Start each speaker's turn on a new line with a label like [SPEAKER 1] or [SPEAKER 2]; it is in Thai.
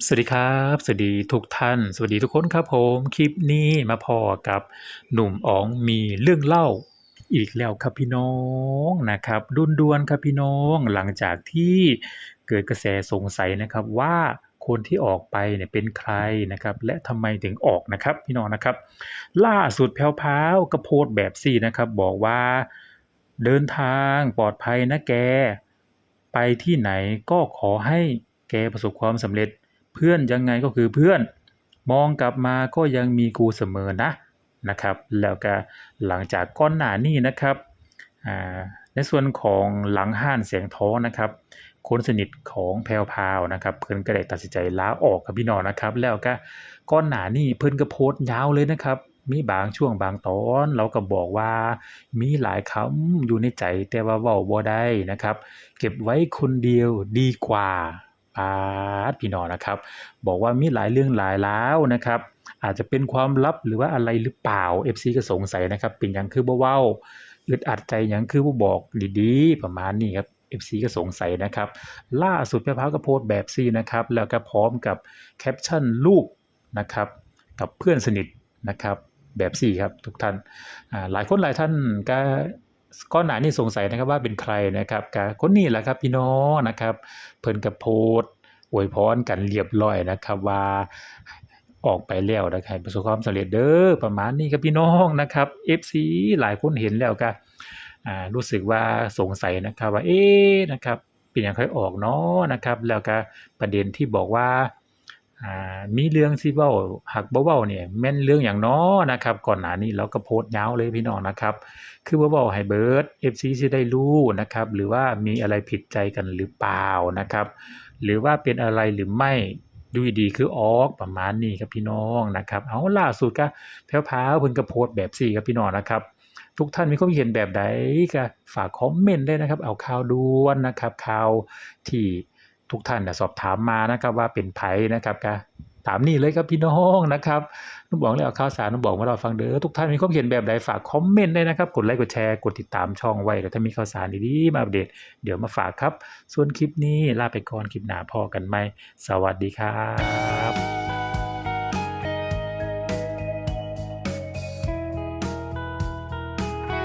[SPEAKER 1] สวัสดีครับ สวัสดีทุกท่าน สวัสดีทุกคนครับผม คลิปนี้มาพอกับหนุ่มอ๋องมีเรื่องเล่าอีกแล้วครับพี่น้องนะครับด่วนครับพี่น้องหลังจากที่เกิดกระแสสงสัยนะครับว่าคนที่ออกไปเนี่ยเป็นใครนะครับ และทำไมถึงออกนะครับ พี่น้องนะครับ ล่าสุดแพรวๆก็โพสต์แบบสี่นะครับ บอกว่าเดินทางปลอดภัยนะแก ไปที่ไหนก็ขอให้แกประสบความสำเร็จ เพื่อนยังไงก็คือเพื่อน มองกลับมาก็ยังมีกูเสมอนะนะครับ แล้วก็หลังจากก้อนหนานี้นะครับในส่วนของหลังห้านเสียงท้องนะครับคนสนิทของแพรวพาวนะครับเพื่อนก็ได้ตัดสินใจลาออกกับพี่นอนะครับ แล้วก็ก้อนหนานี่เพื่อนก็โพสต์ยาวเลยนะครับ มีบางช่วงบางตอน เราก็บอกว่ามีหลายคำอยู่ในใจแต่ว่าเว้าบ่ได้นะครับ เก็บไว้คนเดียวดีกว่า ปาดพี่น้องนะครับ บอกว่ามีหลายเรื่องหลายราวนะครับ อาจจะเป็นความลับหรือว่าอะไรหรือเปล่า FC ก็สงสัยนะครับ เป็นหยังคือบ่เว้าอึดอัดใจหยังคือบ่บอกดีๆประมาณนี้ครับ FC ก็สงสัยนะครับ ล่าสุดแพรพาวก็โพสต์แบบซี่นะครับ แล้วก็พร้อมกับแคปชั่นรูปนะครับ กับเพื่อนสนิทนะครับแบบซี่ครับทุกท่านหลายคนหลายท่านก็ ก้อนหนานี่สงสัยนะครับว่าเป็นใครนะครับก็คนนี้แหละครับพี่น้องนะครับเพิ่นกับโพสอวยพรกันเรียบร้อยนะครับว่าออกไปแล้วนะครับประสบความสำเร็จเด้อประมาณนี้ครับพี่น้องนะครับ FC หลายคนเห็นแล้วก็รู้สึกว่าสงสัยนะครับว่าเอ๊ะนะครับเป็นอย่างค่อยออกเนาะนะครับ แล้วก็ประเด็นที่บอกว่า อ่ามีเรื่องสิเว้าหักเว้าเนี่ยแม่นเรื่องหยังน้อนะครับ ก่อนหน้านี้เราก็โพสต์ยาวเลยพี่น้องนะครับ คือบ่เว้าให้เบิด FC สิได้รู้นะครับ หรือว่ามีอะไรผิดใจกันหรือเปล่านะครับ หรือว่าเป็นอะไรหรือไม่ดูดีๆคือออกประมาณนี้ครับพี่น้องนะครับ เอาล่าสุดก็แพรวๆเพิ่นก็โพสต์แบบซี่ครับพี่น้องนะครับ ทุกท่านมีความเห็นแบบใดก็ฝากคอมเมนต์ได้นะครับ เอาข่าวด่วนนะครับข่าวที่ ทุกท่านนะสอบถามมานะครับว่าเป็นไผ่นะครับก็ถามนี่เลยครับพี่น้องนะครับนุ่มบอกเลยเอาข่าวสารนุ่มบอกมาเราฟังเด้อทุกท่านมีความเห็นแบบใดฝากคอมเมนต์ได้นะครับ กดไลค์กดแชร์กดติดตามช่องไว้แล้วถ้ามีข่าวสารดีๆมาอัปเดต เดี๋ยวมาฝากครับ ส่วนคลิปนี้ลาไปก่อนคลิปหน้าพอกันไหมสวัสดีครับ